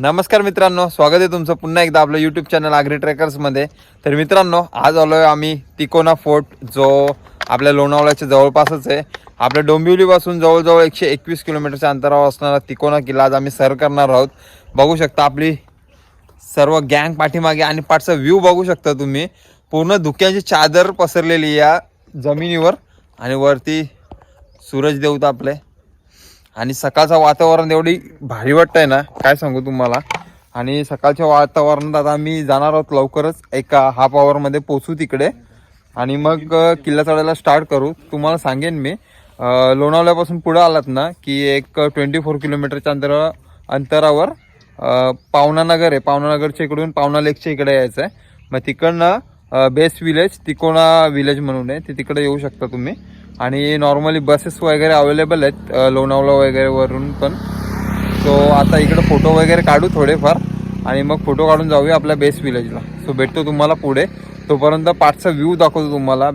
नमस्कार मित्रांनो स्वागत आहे तुमचं पुन्हा एकदा आपलं यूट्यूब चॅनल आग्री ट्रेकर्समध्ये तर मित्रांनो आज आलो आहे आम्ही तिकोना फोर्ट जो आपल्या लोणावळ्याच्या जवळपासच आहे. आपल्या डोंबिवलीपासून जवळजवळ एकशे एकवीस किलोमीटरच्या अंतरावर असणारा तिकोना किल्ला आज आम्ही सर करणार आहोत. बघू शकता आपली सर्व गँग पाठीमागे आणि पाठचा व्ह्यू बघू शकता तुम्ही. पूर्ण धुक्याची चादर पसरलेली या जमिनीवर आणि वरती सूरज देवता आपले. आणि सकाळचं वातावरण एवढी भारी वाटतंय ना काय सांगू तुम्हाला? आणि सकाळच्या वातावरणात आता आम्ही जाणार आहोत लवकरच एका हाफ आवरमध्ये पोचू तिकडे. आणि मग किल्ला चढायला स्टार्ट करू. तुम्हाला सांगेन मी. लोणावल्यापासून पुढं आलात ना की एक ट्वेंटी फोर किलोमीटरच्या अंतर अंतरावर पावनानगर आहे. पावनानगरच्या इकडून पावना लेकच्या इकडे यायचं आहे मग तिकडनं बेस्ट विलेज तिकोणा विलेज म्हणून आहे. ते तिकडे येऊ शकता तुम्ही. आणि नॉर्मली बसेस वगैरे अवेलेबल आहेत लोणावला लोणावळा वगैरे वरून पण. सो आता इकडं फोटो वगैरे काढू थोडेफार आणि मग फोटो काढून जाऊया आपल्या बेस्ट विलेजला सो भेटतो तुम्हाला पुढे. तोपर्यंत पाठचा व्ह्यू दाखवतो तुम्हाला.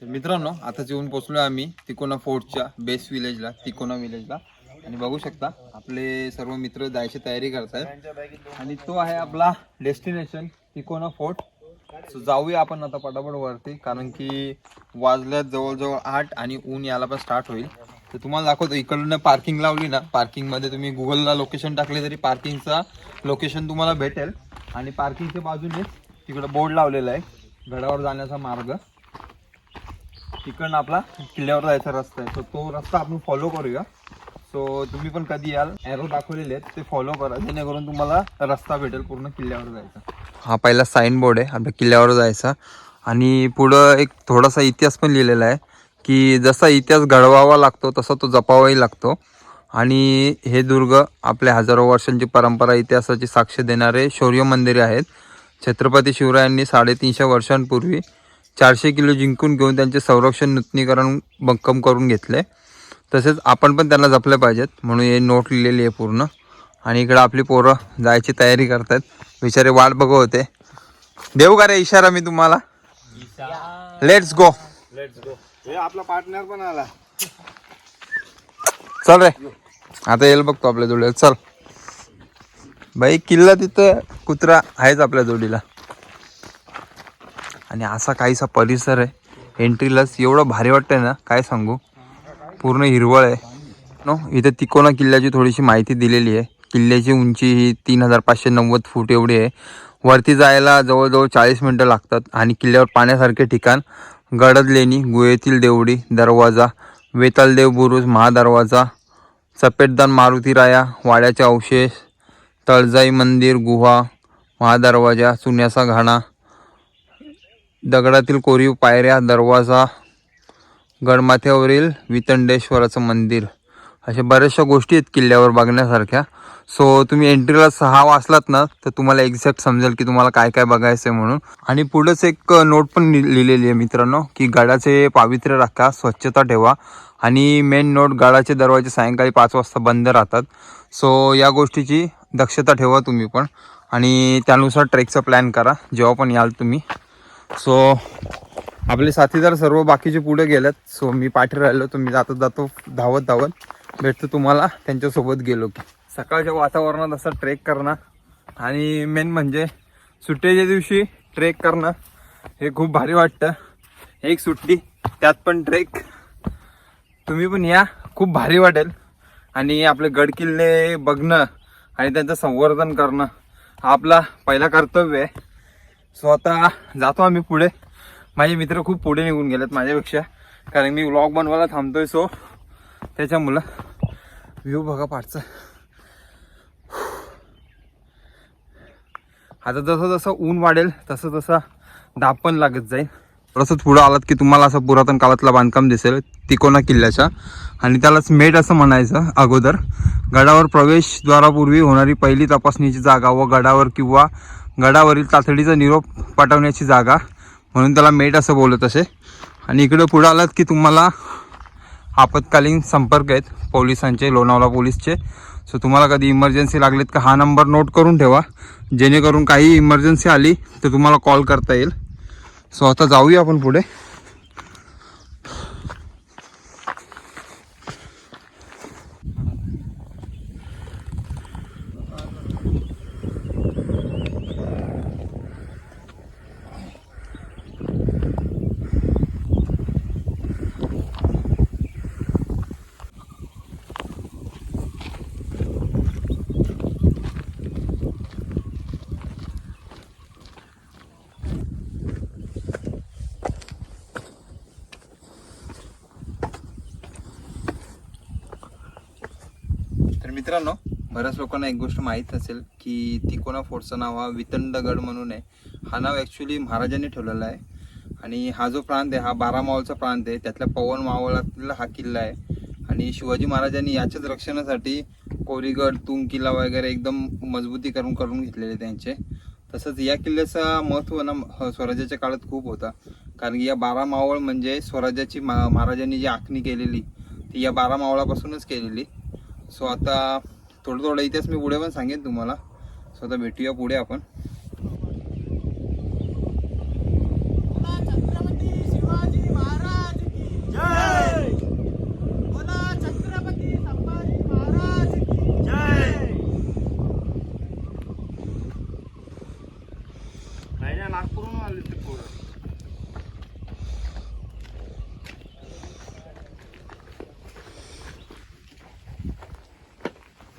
तर मित्रांनो आता येऊन पोचलो आम्ही तिकोना फोर्टच्या बेस विलेजला तिकोना विलेजला आणि बघू शकता आपले सर्व मित्र जायची तयारी करतायत. आणि तो आहे आपला डेस्टिनेशन तिकोना फोर्ट. सो जाऊया आपण आता पटापट वरती कारण की वाजल्यात जवळजवळ आठ आणि ऊन यायला पण स्टार्ट होईल. तर तुम्हाला दाखवतो इकडनं पार्किंग लावली ना पार्किंगमध्ये तुम्ही गुगलला लोकेशन टाकले तरी पार्किंगचा लोकेशन तुम्हाला भेटेल. आणि पार्किंगच्या बाजूने तिकडं बोर्ड लावलेला आहे गडावर जाण्याचा मार्ग. तिकडनं आपला किल्ल्यावर जायचा रस्ता आहे. सो तो रस्ता आपण फॉलो करूया. सो तुम्ही पण कधी याल एरो दाखवलेले आहेत ते फॉलो करा. जेणेकरून तुम्हाला रस्ता भेटेल पूर्ण किल्ल्यावर जायचा. हा पहिला साईन बोर्ड आहे. आपल्या किल्ल्यावर जायचा. आणि पुढं एक थोडासा इतिहास पण लिहिलेला आहे की जसा इतिहास घडवावा लागतो तसा तो जपावाही लागतो. आणि हे दुर्ग आपल्या हजारो वर्षांची परंपरा इतिहासाची साक्ष देणारे शौर्य मंदिरे आहेत. छत्रपती शिवरायांनी साडेतीनशे वर्षांपूर्वी चारशे किलो जिंकून घेऊन त्यांचे संरक्षण नूतनीकरण भक्कम करून घेतले. तसेच आपण पण त्यांना जपले पाहिजेत. म्हणून हे नोट लिहिलेली आहे पूर्ण. आणि इकडं आपली पोरं जायची तयारी करतात बिचारे वाट बघत होते. देऊ का रे इशारा मी तुम्हाला? लेट्स गो आपला पार्टनर पण आला. चल रे. आता येईल बघतो आपल्या जोडीला. चल. बाई किल्ला तिथं कुत्रा आहेच आपल्या जोडीला. आणि असा काहीसा परिसर आहे. एंट्रीलाच एवढं भारी वाटतंय ना काय सांगू? पूर्ण हिरवळ आहे. नो इथे तिकोना किल्ल्याची थोडीशी माहिती दिलेली आहे. किल्ल्याची उंची ही तीन हजार पाचशे नव्वद फूट एवढी आहे. वरती जायला जवळजवळ चाळीस मिनटं लागतात आणि किल्ल्यावर पाण्यासारखे ठिकाण गडद लेणी गुहेतील देवडी दरवाजा वेतालदेव बुरुज महादरवाजा सपेटदान मारुतीराया वाड्याचे अवशेष तळजाई मंदिर गुहा महादरवाजा चुन्याचा घाणा दगडातील कोरीव पायऱ्या दरवाजा गडमाथ्यावरील वितंडेश्वराचं मंदिर. अशा बऱ्याचशा गोष्टी आहेत किल्ल्यावर बघण्यासारख्या. सो तुम्ही एंट्रीला सहा वाचलात ना तर तुम्हाला एक्झॅक्ट समजेल की तुम्हाला काय काय बघायचं आहे म्हणून. आणि पुढंच एक नोट पण लि- लिहिलेली आहे मित्रांनो की गडाचे पावित्र्य राखा स्वच्छता ठेवा. आणि मेन नोट गडाचे दरवाजे सायंकाळी पाच वाजता बंद राहतात. सो या गोष्टीची दक्षता ठेवा तुम्ही पण. आणि त्यानुसार ट्रेकचा प्लॅन करा. जेव्हा पण याल तुम्ही सो आपले साथीदार सर्व बाकीचे पुढे गेलेत सो मी पाठी राहिलो तर मी जातो जातो धावत धावत. भेटतो तुम्हाला त्यांच्यासोबत गेलो की. सकाळच्या वातावरणात असं ट्रेक करणं. आणि मेन म्हणजे सुट्टीच्या दिवशी ट्रेक करणं. हे खूप भारी वाटतं. एक सुट्टी त्यात पण ट्रेक तुम्ही पण या खूप भारी वाटेल. आणि आपले गड किल्ले बघणं आणि त्यांचं संवर्धन करणं हा आपला पहिला कर्तव्य आहे. सो आता जातो आम्ही पुढे. माझे मित्र खूप पुढे निघून गेलेत माझ्यापेक्षा. कारण मी व्लॉग बनवायला थांबतोय सो त्याच्यामुळं व्ह्यू बघा पाठचा. आता जसं जसं ऊन वाढेल तसं तसं दाब पण लागत जाईल. थोडंसं पुढं आलात की तुम्हाला असं पुरातन काळातला बांधकाम दिसेल तिकोना किल्ल्याच्या. आणि त्यालाच मेट असं म्हणायचं अगोदर. गडावर प्रवेशद्वारापूर्वी होणारी पहिली तपासणीची जागा व गडावर किंवा गडावरील तातडीचा निरोप पाठवण्याची जागा. म्हणून त्याला मेट असं बोलत असे. आणि इकडं पुढं आलात की तुम्हाला आपत्कालीन संपर्क आहेत पोलिसांचे लोणावळा पोलीसचे. सो तुम्हाला कधी इमर्जन्सी लागलीत का हा नंबर नोट करून ठेवा. जेणेकरून काही इमर्जन्सी आली तर तुम्हाला कॉल करता येईल. सो आता जाऊया आपण पुढे तर मित्रांनो बऱ्याच लोकांना एक गोष्ट माहीत असेल की तिकोना फोर्टचं नाव हा वितंडगड म्हणून आहे. हा नाव ॲक्च्युली महाराजांनी ठेवलेला आहे. आणि हा जो प्रांत आहे हा बारा मावळचा प्रांत आहे. त्यातल्या पवन मावळातला हा किल्ला आहे. आणि शिवाजी महाराजांनी याच्याच रक्षणासाठी कोरीगड तुंग किल्ला वगैरे एकदम मजबूती करून करून घेतलेले त्यांचे. तसंच या किल्ल्याचा महत्त्व ना स्वराज्याच्या काळात खूप होता. कारण की या बारा मावळ म्हणजे स्वराज्याची मा महाराजांनी जी आखणी केलेली ती या बारा मावळापासूनच केलेली. सो आता थोडं थोडं इतिहास मी पुढे पण सांगेन तुम्हाला. स्वतः भेटूया पुढे आपण बोला छत्रपती शिवाजी महाराज की जय बोला छत्रपती संभाजी महाराज की जय नाही ना नागपूरहून आले ते पोरं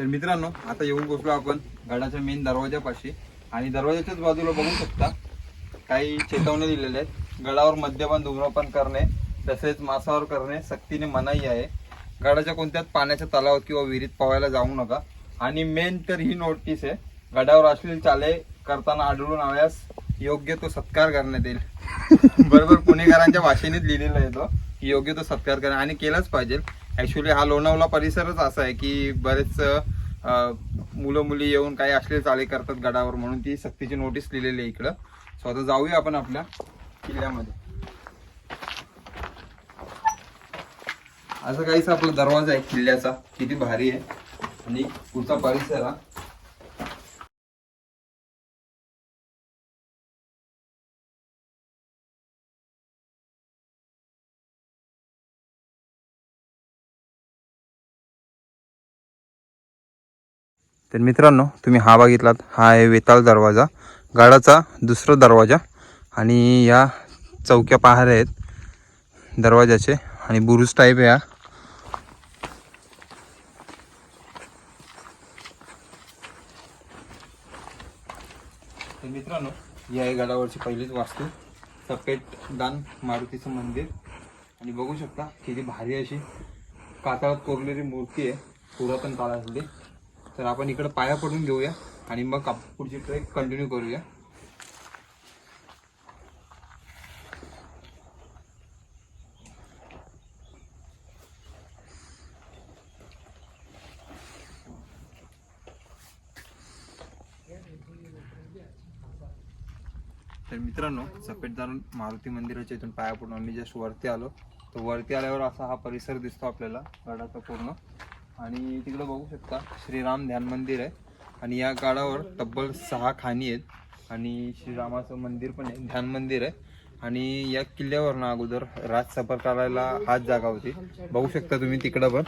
तर मित्रांनो आता येऊन पोहोचलो आपण गडाच्या मेन दरवाजापाशी आणि दरवाजाच्याच बाजूला बघू शकता काही चेतावणी दिलेल्या आहेत. गडावर मद्यपान धूम्रपान करणे तसेच मासावर करणे सक्तीने मनाई आहे. गडाच्या कोणत्याच पाण्याच्या तलावात किंवा विहिरीत पोहायला जाऊ नका. आणि मेन तर ही नोटीस आहे गडावर असलेली चाले करताना आढळून आल्यास योग्य तो सत्कार करण्यात येईल. बरोबर पुणेकरांच्या भाषेनेच लिहिलेला आहे तो योग्य तो सत्कार करा. आणि केलाच पाहिजे. ऍक्च्युली हा लोणावळा परिसरच असा आहे की बरेच मुलं मुली येऊन काही असले चाले करतात गडावर म्हणून ती सक्तीची नोटीस लिहिलेली आहे इकडं. सो आता जाऊया आपण आपल्या किल्ल्यामध्ये. असं काहीच आपला दरवाजा आहे किल्ल्याचा. किती भारी आहे. आणि पुढचा परिसर हा. तर मित्रांनो तुम्ही हा बघितलात. हा आहे वेताळ दरवाजा. गडाचा दुसरा दरवाजा. आणि या चौक्या पहाऱ्या आहेत दरवाजाचे. आणि बुरुज टाईप या तर मित्रांनो या आहे गडावरची पहिलीच वास्तू. सपेट दान मारुतीचं मंदिर. आणि बघू शकता किती भारी अशी कातळात कोरलेली मूर्ती आहे. पुरातन काळातली तर आपण इकडं पाया पडून घेऊया आणि मग पुढची ट्रेक कंटिन्यू करूया. तर मित्रांनो सफेददार मारुती मंदिराच्या इथून पाया पडून आम्ही जस्ट वरती आलो. तर वरती आल्यावर असा हा परिसर दिसतो आपल्याला. गडाचा पूर्ण. आणि तिकडे बघू शकता श्रीराम ध्यान मंदिर आहे. आणि या काळावर तब्बल सहा खाणी आहेत. आणि श्रीरामाचं मंदिर पण आहे ध्यान मंदिर आहे. आणि या किल्ल्यावर ना अगोदर राज सफर करायला हाच जागा होती. बघू शकता तुम्ही तिकडं पण.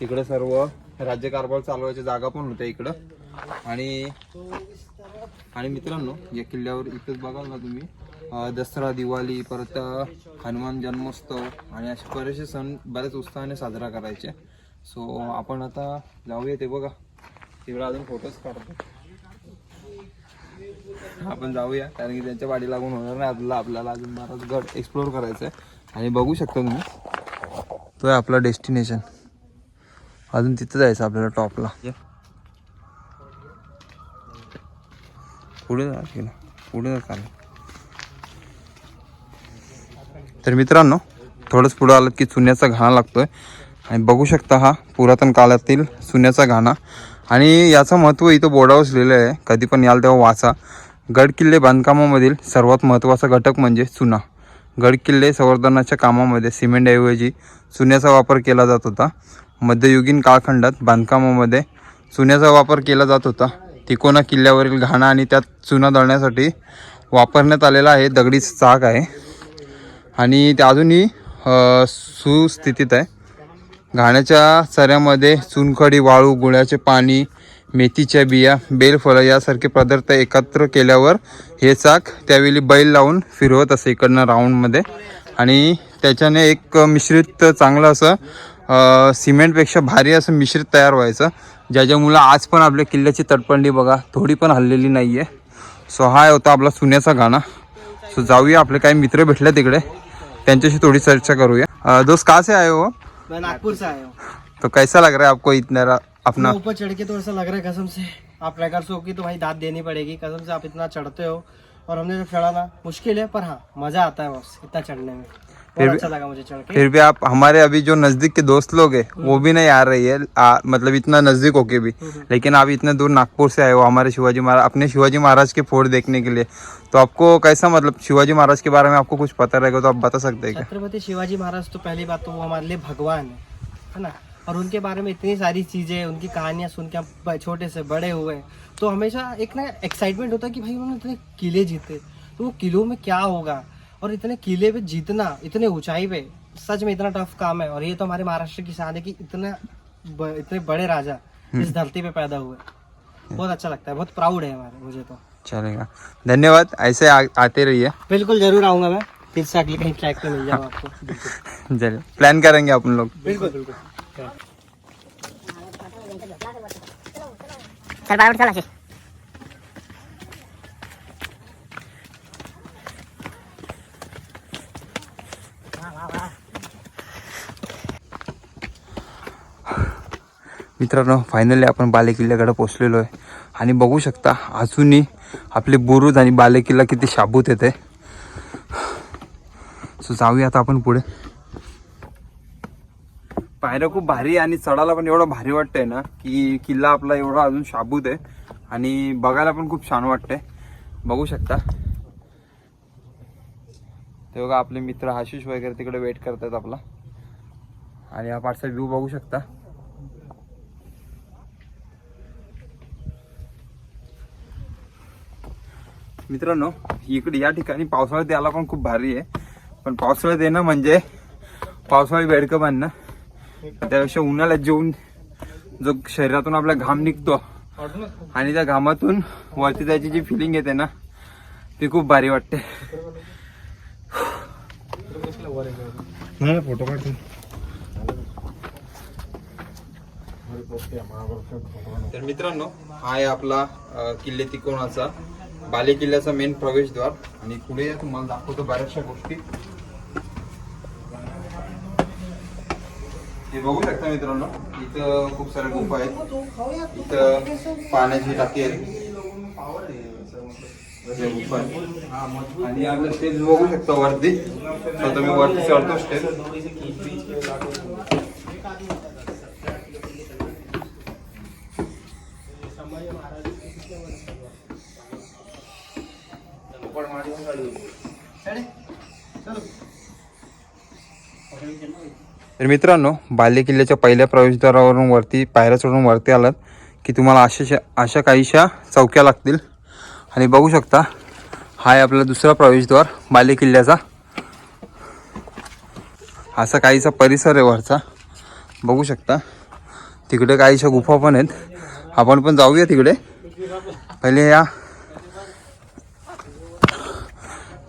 तिकडं सर्व राज्यकारभार चालवायच्या जागा पण होत्या इकडं. आणि आणि मित्रांनो या किल्ल्यावर इथंच बघाल ना तुम्ही. दसरा दिवाळी परत हनुमान जन्मोत्सव आणि असे बरेचसे सण बऱ्याच उत्साहाने साजरा करायचे. सो आपण आता जाऊया ते बघा. तिकडे अजून फोटोज काढतो. आपण जाऊया कारण की त्यांच्या वाडी लागून होणार नाही. आपल्याला आपल्याला अजून बराच गड एक्सप्लोर करायचं आहे आणि बघू शकता तुम्ही तो आहे आपला डेस्टिनेशन अजून तिथं जायचं आपल्याला टॉपला पुढे जा पुढे जा चालेल तर मित्रांनो थोडंच पुढं आलं की चुन्याचा घाणा लागतोय. आणि बघू शकता हा पुरातन काळातील सुन्याचा घाणा आणि याचं महत्त्व इथं बोर्डावरच लिहिलं आहे. कधी पण याल तेव्हा वाचा. गड किल्ले बांधकामामधील सर्वात महत्त्वाचा घटक म्हणजे चुना गड किल्ले संवर्धनाच्या कामामध्ये सिमेंटऐवजी चुन्याचा वापर केला जात होता. मध्ययुगीन काळखंडात बांधकामामध्ये चुन्याचा वापर केला जात होता. तिकोना किल्ल्यावरील घाणा आणि त्यात चुना दळण्यासाठी वापरण्यात आलेला आहे दगडी चाक आहे. आणि ते अजूनही सुस्थितीत आहे. घाण्याच्या चऱ्यामध्ये चुनखडी वाळू गुळाचे पाणी मेथीच्या बिया बेलफळं यासारखे पदार्थ एकत्र केल्यावर हे चाक त्यावेळी बैल लावून फिरवत असे इकडनं राऊंडमध्ये. आणि त्याच्याने एक मिश्रित चांगलं असं सिमेंटपेक्षा भारी असं मिश्रित तयार व्हायचं. ज्याच्यामुळं आज पण आपल्या किल्ल्याची तटपंडी बघा थोडी पण हल्लेली नाही आहे सो हा होता आपला सुन्याचा गाणा. सो जाऊया आपले काही मित्र भेटले तिकडे. त्यांच्याशी थोड़ी चर्चा करूया. दोस्त कासे आहे हो? मैं नागपुर से आया हूँ। तो कैसा लग रहा है आपको इतना अपना? ऊपर चढ़ के तो ऐसा लग रहा है कसम से। आप ट्रैकर्स हो होगी तो भाई दाद देनी पड़ेगी। कसम से आप इतना चढ़ते हो। और हमने जब चढ़ा ना मुश्किल है पर हाँ मज़ा आता है बस इतना चढ़ने में। फिर भी- अच्छा लगा मुझे चढ़ के। फिर भी आप हमारे अभी जो नज़दीक के दोस्त लोग हैं वो भी नहीं आ रही है आ, मतलब इतना नज़दीक होके भी। लेकिन आप इतने दूर नागपुर से आए हो हमारे शिवाजी महाराज अपने शिवाजी महाराज के फोर्ट देखने के लिए। तो आपको कैसा मतलब शिवाजी महाराज के बारे में आपको कुछ पता रहेगा तो आप बता सकते हैं छत्रपति शिवाजी महाराज तो पहली बात तो वो हमारे लिए भगवान है है ना? और उनके बारे में इतनी सारी चीज़ें उनकी कहानियाँ सुन के हम छोटे से बड़े हुए तो हमेशा एक ना एक्साइटमेंट होता है कि भाई उन्होंने इतने किले जीते तो वो किलों में क्या होगा? और इतने किले पे जीतना इतने ऊंचाई पे सच में इतना टफ काम है। और ये तो हमारे महाराष्ट्र की शान है कि इतना ब, इतने बड़े राजा इस धरती पे पैदा हुए। बहुत अच्छा लगता है बहुत प्राउड है हमारे मुझे तो। चलेगा। धन्यवाद ऐसे आ, आते रहिए। बिल्कुल ज़रूर आऊँगा मैं फिर से अगली कहीं ट्रैक पे मिल जाऊँ आपको। बिल्कुल चलिए प्लान करेंगे अपन लोग। बिल्कुल बिल्कुल। चल मित्रांनो फायनली आपण बालेकिल्ल्याकडे पोचलेलो आहे. आणि बघू शकता अजूनही आपले बुरुज आणि बालेकिल्ला किती शाबूत येते. सो जाऊया आता आपण पुढे. पायऱ्या खूप भारी आहे आणि चढायला पण एवढं भारी वाटतंय ना की किल्ला आपला एवढा अजून शाबूत आहे. आणि बघायला पण खूप छान वाटतंय. बघू शकता. ते बघा आपले मित्र आशिष वगैरे तिकडे वेट करतात आपला. आणि हा पाठचा व्ह्यू बघू शकता. मित्रांनो इकडे या ठिकाणी पावसाळ्यात यायला पण खूप भारी आहे. पण पावसाळ्यात येणं म्हणजे पावसाळी बेडकं बांधणं. त्यापेक्षा उन्हाळ्यात जेवून जो शरीरातून आपला घाम निघतो आणि त्या घामातून वरती जायची जी फिलिंग येते ना ती खूप भारी वाटते. फोटो काढतो तर मित्रांनो हा आहे आपला किल्ले तिकोणाचा. बाले किल्ल्याचा मेन प्रवेशद्वार. आणि पुढे तुम्हाला दाखवतो बऱ्याचशा गोष्टी. हे बघू शकता मित्रांनो इथं खूप साऱ्या गुफा आहेत. इथं पाण्याची टाकी आहे गुफा आहे. आणि आपलं स्टेज बघू शकता वरती. स्वतः तुम्ही वरती चढतो स्टेज तर मित्रांनो बाल्य किल्ल्याच्या पहिल्या प्रवेशद्वारावरून वरती पायऱ्या चढून वरती आलात की तुम्हाला अशा अशा काहीशा चौक्या लागतील. आणि बघू शकता हा आहे आपला दुसरा प्रवेशद्वार बाल्य किल्ल्याचा. असा काहीसा परिसर आहे वरचा. बघू शकता तिकडे काहीशा गुफा पण आहेत. आपण पण जाऊया तिकडे. पहिले या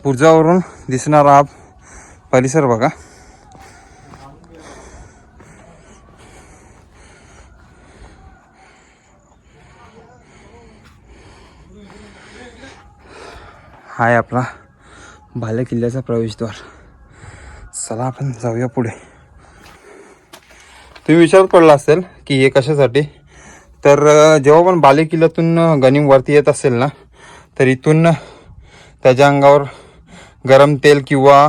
पुर्जावरून दिसणारा हा परिसर बघा. आहे आपला भाल्या किल्ल्याचा प्रवेशद्वार. चला आपण जाऊया पुढे. तुम्ही विचारत पडला असेल की हे कशासाठी? तर जेव्हा पण बाले किल्ल्यातून गनिम वरती येत असेल ना तर इथून त्याच्या अंगावर गरम तेल किंवा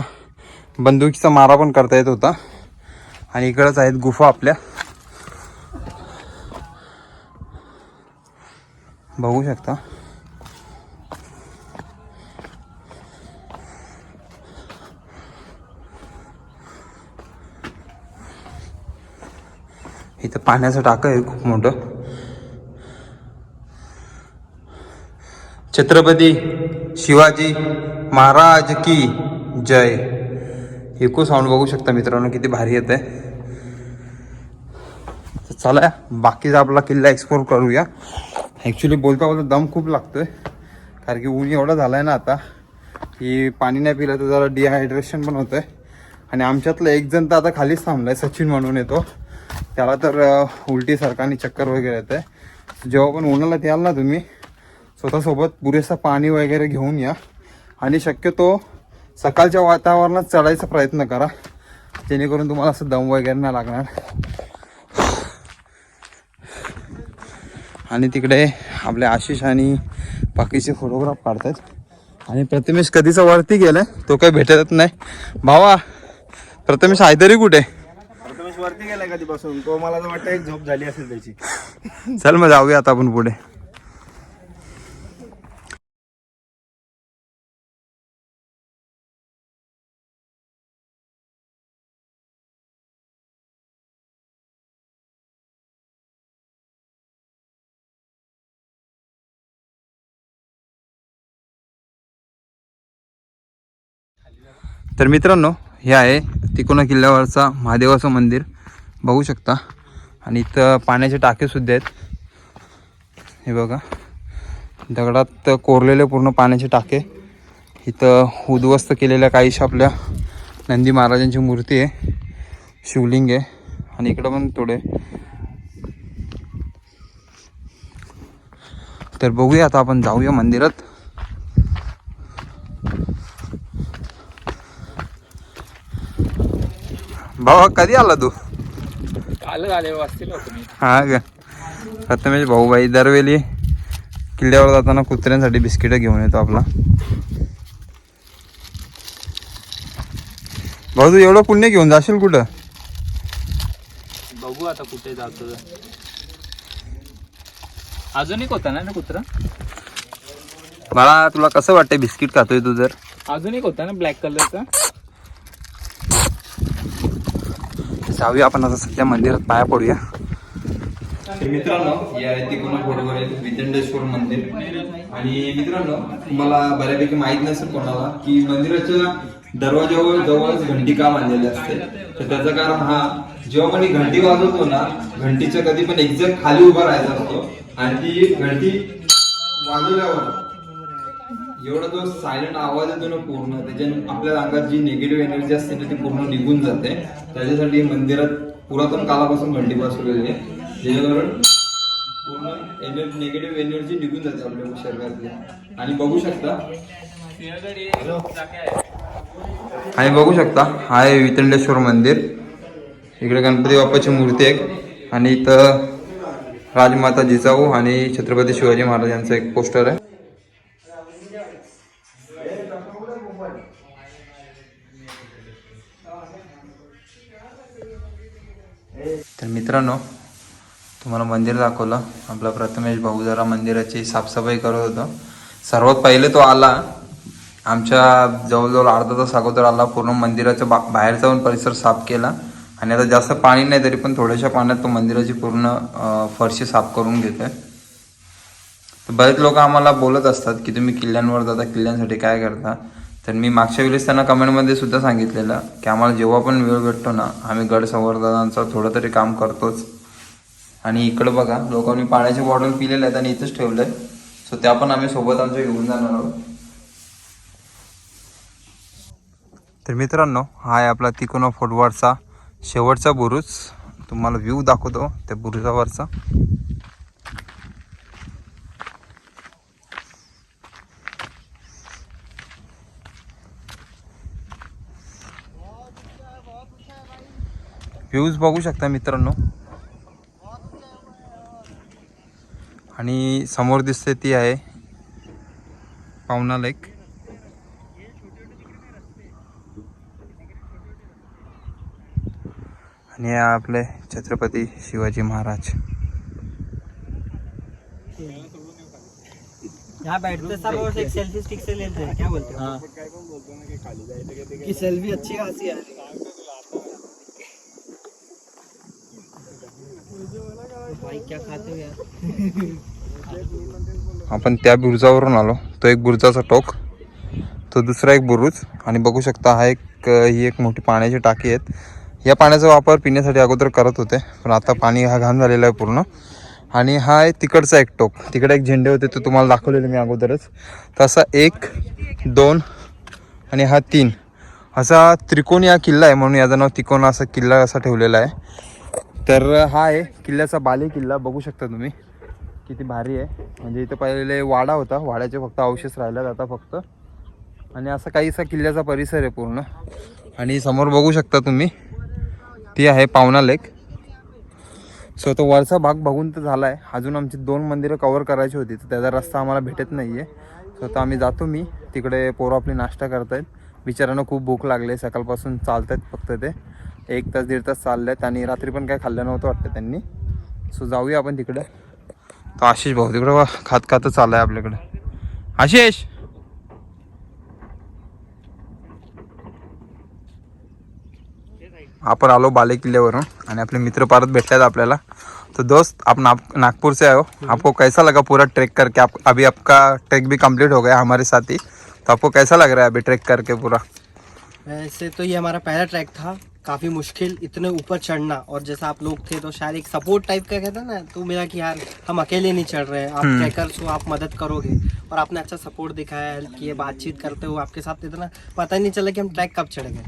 बंदुकीचा मारा पण करता येत होता. आणि इकडंच आहेत गुफा आपल्या. बघू शकता. इथं पाण्याचं टाकं आहे खूप मोठं. छत्रपती शिवाजी महाराज की जय. इको साऊंड बघू शकता मित्रांनो किती भारी येत आहे तर चला बाकीचा आपला किल्ला एक्सप्लोर करूया. ॲक्च्युली बोलता बोलता दम खूप लागतोय कारण की ऊन एवढा झाला आहे ना आता की पाणी नाही पिलं तर जरा डिहायड्रेशन पण होतंय. आणि आमच्यातलं एक जण तर आता खालीच थांबलाय सचिन म्हणून येतो. त्याला तर अं, चक्कर वगैरे येते आहे. जेव्हा पण उन्हाळ्यात याल ना तुम्ही स्वतःसोबत पुरेसा पाणी वगैरे घेऊन या. आणि शक्यतो सकाळच्या वातावरणात चढायचा प्रयत्न करा. जेणेकरून तुम्हाला असं दम वगैरे नाही लागणार. आणि तिकडे आपले आशिष आणि बाकीचे फोटोग्राफ काढतात आणि प्रथमेश कधीचा वरती गेलाय तो काही भेटतच नाही. भावा प्रथमेश आयदरी कुठे? वरती गेलाय कधीपासून? तो मला तर वाटतं एक झोप झाली असेल त्याची. चल मग जाऊया आता आपण पुढे. तर मित्रांनो हे आहे तिकोना किल्ल्यावरचा महादेवाचं मंदिर. बघू शकता. आणि इथं पाण्याचे टाकेसुद्धा आहेत. हे बघा. दगडात कोरलेले पूर्ण पाण्याचे टाके. इथं उद्ध्वस्त केलेल्या काहीशा आपल्या नंदी महाराजांची मूर्ती आहे. शिवलिंग आहे. आणि इकडं पण थोडे. तर बघूया आता आपण जाऊया मंदिरात. भावा कधी आला तू? काल आले वाचतील होतो मी. हा का? प्रथमेश भाऊबाई दरवेळी किल्ल्यावर जाताना कुत्र्यांसाठी बिस्किट घेऊन येतो आपला. भाऊ तू एवढं पुण्य घेऊन जाशील कुठं? बघू आता कुठे जातो अजून एक होता ना ना कुत्रा? मला तुला कसं वाटतंय बिस्किट खातोय तू जर? अजून एक होता ना ब्लॅक कलरचा? जाऊया आपण आता सध्या मंदिरात पाया पडूया. मित्रांनो या आहे तिकोना फोडवरील विदंडेश्वर मंदिर. आणि मित्रांनो तुम्हाला बऱ्यापैकी माहीत नसेल कोणाला की मंदिराच्या दरवाजावर जवळच घंटी का बांधलेली असते? तर त्याचं कारण हा जेव्हा कोणी घंटी वाजवतो ना घंटीच्या कधी पण एक्झॅक्ट खाली उभा राहायचा असतो. आणि ती घंटी वाजवल्यावर एवढा जो सायलेंट आवाज येतो ना पूर्ण त्याच्याने आपल्या अंगात जी निगेटिव्ह एनर्जी असते ना ती पूर्ण निघून जाते. त्याच्यासाठी मंदिरात पुरातन काळापासून घंटी बसवलेली आहे. जेणेकरून पूर्ण निगेटिव्ह एनर्जी निघून जाते आपल्या शरीरातली. आणि बघू शकता. आणि बघू शकता हा आहे वितंडेश्वर मंदिर. इकडे गणपती बाप्पाची मूर्ती आहे. आणि इथं राजमाता जिजाऊ आणि छत्रपती शिवाजी महाराज यांचं एक पोस्टर आहे. तर मित्रांनो तुम्हाला मंदिर दाखवलं. आपला प्रथमेश भाऊ जरा मंदिराची साफसफाई करत होता. सर्वात पहिले तो आला. आमच्या जवळजवळ अर्धा तास अगोदर आला. पूर्ण मंदिराच्या बा बाहेरचा पण परिसर साफ केला. आणि आता जास्त पाणी नाही तरी पण थोड्याशा पाण्यात तो मंदिराची पूर्ण फरशी साफ करून घेतो आहे बरेच लोक आम्हाला बोलत असतात की तुम्ही किल्ल्यांवर जाता किल्ल्यांसाठी काय करता? तर मी मागच्या वेळेस त्यांना कमेंटमध्ये सुद्धा सांगितलेलं की आम्हाला जेव्हा पण वेळ भेटतो ना आम्ही गड संवर्धनाचं थोडं तरी काम करतोच. आणि इकडं बघा लोकांनी पाण्याची बॉटल पिलेल्या आहेत आणि इथंच ठेवलं आहे सो त्या पण आम्ही सोबत आमच्या घेऊन जाणार आहोत. तर मित्रांनो हा आहे आपला तिकोना फोर्टवरचा शेवटचा बुरुज. तुम्हाला व्ह्यू दाखवतो त्या बुरुजावरचा. व्ह्यूज बघू शकता मित्रांनो. आणि समोर दिसते ती आहे पावना लेक आणि हे आपले छत्रपती शिवाजी महाराज. यहाँ बैठते सब और एक सेल्फी स्टिक से लेते हैं क्या बोलते हो. कि सेल्फी अच्छी खासी है भाई क्या खाते हो यार आपण त्या बुरुजावरून आलो. तो एक बुरुजाचा टोक तो दुसरा एक बुरुज आणि बघू शकता हा एक ही एक मोठी पाण्याची टाकी आहेत. या पाण्याचा वापर पिण्यासाठी अगोदर करत होते पण आता पाणी हा घाण झालेला आहे पूर्ण. आणि हा आहे तिकडचा एक टोक. तिकडे एक झेंडे होते तो तुम्हाला दाखवलेले मी अगोदरच. तसा एक दोन आणि हा तीन. असा त्रिकोणी हा किल्ला आहे म्हणून याचं नाव तिकोना असा किल्ला असा ठेवलेला आहे. तर हा आहे किल्ल्याचा बाले किल्ला बघू शकता तुम्ही. किती भारी आहे. म्हणजे इथं पहिले वाडा होता. वाड्याचे फक्त अवशेष राहिल्यात आता फक्त. आणि असा काहीसा किल्ल्याचा परिसर आहे पूर्ण. आणि समोर बघू शकता तुम्ही. ती आहे पावना लेक. सो तो वरचा भाग बघून तर झाला आहे अजून आमची दोन मंदिरं कवर करायची होती. तर त्याचा रस्ता आम्हाला भेटत नाही आहे सो आता आम्ही जातो मी. तिकडे पोरं आपली नाश्ता करतायत. बिचारांना खूप भूक लागली आहे. सकाळपासून चालत आहेत फक्त ते. एक तास दीड तास चाललं आहेत आणि रात्री पण काय खाल्लं नव्हतं वाटतं त्यांनी. सो जाऊया आपण तिकडे. तो आशिष भाऊ तिकडे वा खात चालला आहे आपल्याकडे. आशिष! आपण आलो बाले किल्ल्यावरून आणि आपले मित्र परत भेटतात आपल्याला. तो दोस्त आप नागपूरचे नागपुर से हो. आपको कैसा लगा पूरा ट्रैक करके? आप अभी आपका ट्रैक भी कंप्लीट हो गया हमारे साथ ही. तो आपको कैसा लग रहा है अभी ट्रैक करके पूरा? वैसे तो ये हमारा पहला ट्रैक था। काफ़ी मुश्किल इतने ऊपर चढ़ना। और जैसा आप लोग थे तो शायद एक सपोर्ट टाइप का कहता ना तो मिला कि यार हम अकेले नहीं चढ़ रहे हैं। आप हम्म। ट्रैकर्स हो आप मदद करोगे। और आपने अच्छा सपोर्ट दिखाया हेल्प किए बातचीत करते हुए आपके साथ इतना पता ही नहीं चला कि हम ट्रैक कब चढ़ गए।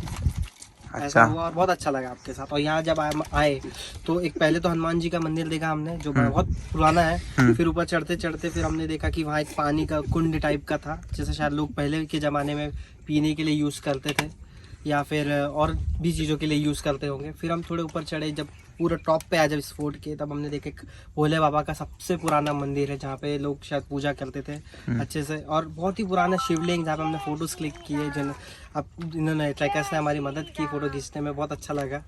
ऐसा अच्छा। हुआ और बहुत अच्छा लगा आपके साथ। और यहाँ जब हम आए तो एक पहले तो हनुमान जी का मंदिर देखा हमने जो हम्म। बहुत पुराना है। हम्म। फिर ऊपर चढ़ते चढ़ते फिर हमने देखा कि वहाँ एक पानी का कुंड टाइप का था जैसे शायद लोग पहले के ज़माने में पीने के लिए यूज़ करते थे। या फिर और भी चीज़ों के लिए यूज़ करते होंगे। फिर हम थोड़े ऊपर चढ़े जब पूरा टॉप पे आ जब इस फोर्ट के तब हमने देखे भोले बाबा का सबसे पुराना मंदिर है जहाँ पे लोग शायद पूजा करते थे अच्छे से। और बहुत ही पुराना शिवलिंग जहाँ पे हमने फ़ोटोज़ क्लिक किए जिन अब इन्होंने ट्रैकर्स ने हमारी मदद की फ़ोटो खींचने में बहुत अच्छा लगा।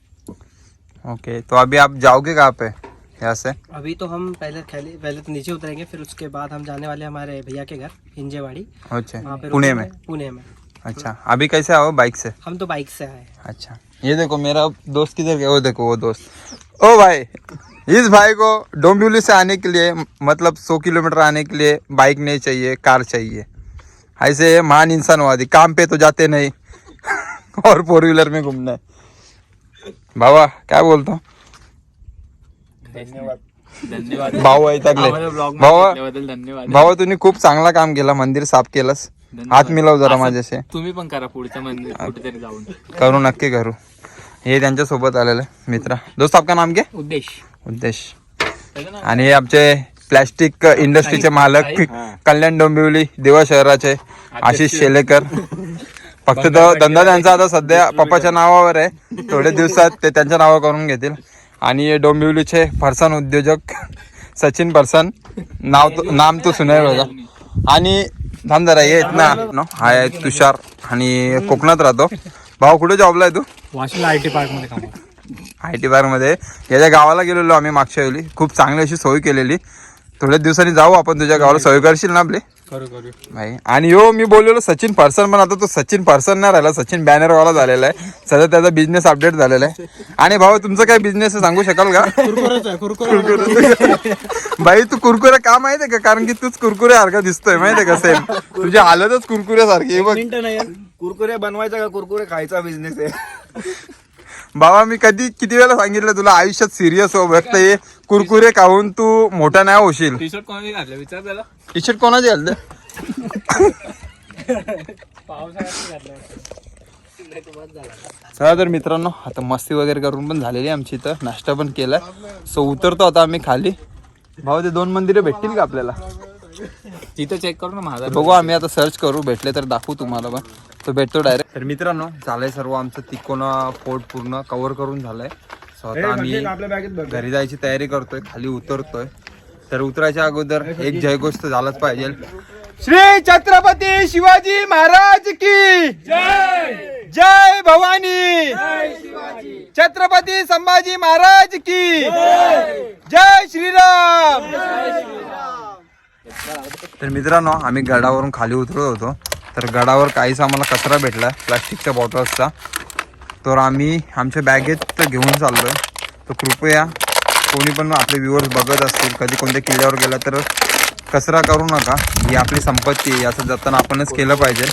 ओके तो अभी आप जाओगे कहाँ पे? यहाँ से? अभी तो हम पहले पहले पहले तो नीचे उतरेंगे फिर उसके बाद हम जाने वाले हमारे भैया के घर हिंजेवाड़ी। अच्छा वहाँ पे पुणे में? पुणे में। अच्छा अभी कैसे आओ बाइक से? हम तो बाइक से आए। अच्छा ये देखो मेरा दोस्त किधर गया? वो देखो वो दोस्त। ओ भाई इस भाई को डोंबिवली से आने के लिए मतलब सौ किलोमीटर आने के लिए बाइक नहीं चाहिए कार चाहिए। ऐसे महान इंसान हुआ थी काम पे तो जाते नहीं। और फोर व्हीलर में घूमना। है बाबा क्या बोलतो धन्यवाद। भाऊ ऐकले भावा बद्दल धन्यवाद। भावा तुम्ही खूप चांगला काम केला मंदिर साफ़ केलंस। हात मिळव जरा माझ्याशी. तुम्ही पण करा पुढच्या मंदिर कुठेतरी जाऊन. करू नक्की करू. हे त्यांच्यासोबत आलेलं मित्र. दोस्त आपका नाम क्या उद्देश उद्देश आणि हे आमचे प्लॅस्टिक इंडस्ट्रीचे मालक कल्याण डोंबिवली देवा शहराचे आशिष शेलेकर. फक्त तो धंदा त्यांचा आता सध्या पप्पाच्या नावावर आहे. थोडे दिवसात ते त्यांच्या नावावर करून घेतील. आणि हे डोंबिवलीचे फरसान उद्योजक सचिन फरसान. नाव नाम तो सुनाय बघा आणि थांब जरा ये ना नो हा आहे तुषार आणि कोकणात राहतो. भाऊ कुठे जॉबला आहे तू? वाशिम आय टी पार्कमध्ये काम आय टी मध्ये. याच्या गावाला गेलेलो आम्ही मागच्या वेळी. खूप चांगली अशी सोय केलेली. थोड्या दिवसांनी जाऊ आपण तुझ्या गावाला. सोय करशील ना आपली? करू करू. भाई आणि हो मी बोललेलो सचिन पर्सन पण आता तो सचिन पर्सन नाही राहिला. सचिन बॅनरवाला झालेला आहे. सध्या त्याचा बिझनेस अपडेट झालेला आहे. आणि भाऊ तुमचा काय बिझनेस सांगू शकाल का? भाई तू कुरकुरे का माहितीये का? कारण की तूच कुरकुरे सारखा दिसतोय माहितीये का? सेम तुझी हालतच कुरकुरे सारखी बघ. कुरकुरे बनवायचा का? कुरकुरे खायचा बिझनेस आहे. बाबा मी कधी किती वेळा सांगितलं तुला आयुष्यात सिरियस हो फक्त हे कुरकुरे खाऊन तू मोठा नाही होशील. टी शर्ट कोणाने घातलं? विचार त्याला टी शर्ट कोणाचे घालते चला तर मित्रांनो आता मस्ती वगैरे करून पण झालेली आहे आमची इथं. नाश्ता पण केलाय. सो उतरतो आता आम्ही खाली. भाऊ ते दोन मंदिरे भेटतील का आपल्याला? तिथं चेक करू ना माझा बघू आम्ही आता सर्च करू. भेटले तर दाखवू तुम्हाला पण. तो भेटतो डायरेक्ट तर मित्रांनो झालंय सर्व आमचं तिकोना फोर्ट पूर्ण कव्हर करून झालंय. सो आता आम्ही बघ. घरी जायची तयारी करतोय. खाली उतरतोय. तर उतरायच्या अगोदर एक जयघोष तर झालाच पाहिजे. श्री छत्रपती शिवाजी महाराज की जय भवानी. छत्रपती संभाजी महाराज की जय श्रीराम. तर मित्रांनो आम्ही गडावरून खाली उतरत होतो. तर गडावर काहीच आम्हाला कचरा भेटला प्लास्टिकच्या बॉटल्सचा. तर आम्ही आमच्या बॅगेत घेऊन चाललो तर कृपया कोणी पण आपले व्ह्युअर्स बघत असतील कधी कोणत्या किल्ल्यावर गेला तर कचरा करू नका. ही आपली संपत्ती आहे याचं जतन आपणच केलं पाहिजे.